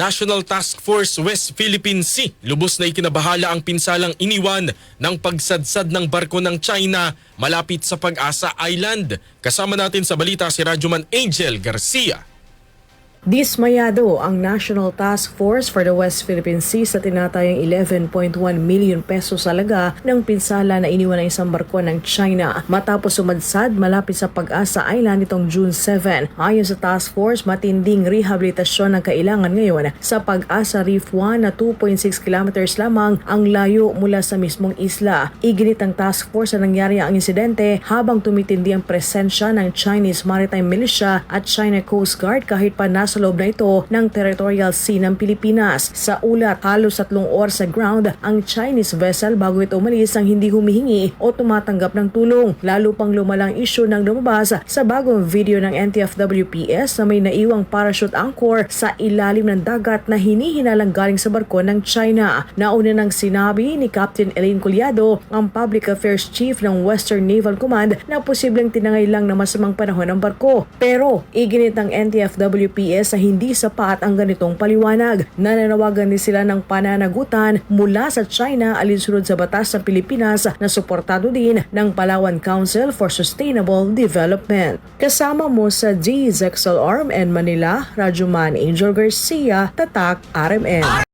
National Task Force West Philippine Sea. Lubos na ikinabahala ang pinsalang iniwan ng pagsadsad ng barko ng China malapit sa Pag-asa Island. Kasama natin sa balita si Radyoman Angel Garcia. Dismayado ang National Task Force for the West Philippine Sea sa tinatayang 11.1 million pesos salaga ng pinsala na iniwan ng isang barko ng China matapos sumadsad malapit sa Pag-asa Island nitong June 7. Ayon sa task force, matinding rehabilitasyon ang kailangan ngayon sa Pag-asa Reef 1 na 2.6 kilometers lamang ang layo mula sa mismong isla. Iginit ng task force na nangyari ang insidente habang tumitindi ang presensya ng Chinese Maritime Militia at China Coast Guard kahit pa nasa loob na ito ng territorial sea ng Pilipinas. Sa ulat, halos tatlong oras sa ground ang Chinese vessel bago ito umalis ang hindi humihingi o tumatanggap ng tulong. Lalo pang lumalang issue ng lumabas sa bagong video ng NTFWPS na may naiwang parachute anchor sa ilalim ng dagat na hinihinalang galing sa barko ng China. Nauna nang sinabi ni Captain Elaine Collado, ang Public Affairs Chief ng Western Naval Command na posibleng tinangay lang na masamang panahon ng barko. Pero iginit ng NTFWPS sa hindi sapat ang ganitong paliwanag. Nananawagan din sila ng pananagutan mula sa China alinsunod sa batas ng Pilipinas na suportado din ng Palawan Council for Sustainable Development. Kasama mo sa DZXL Arm and Manila, Rajuman Angel Garcia, Tatak, RMN.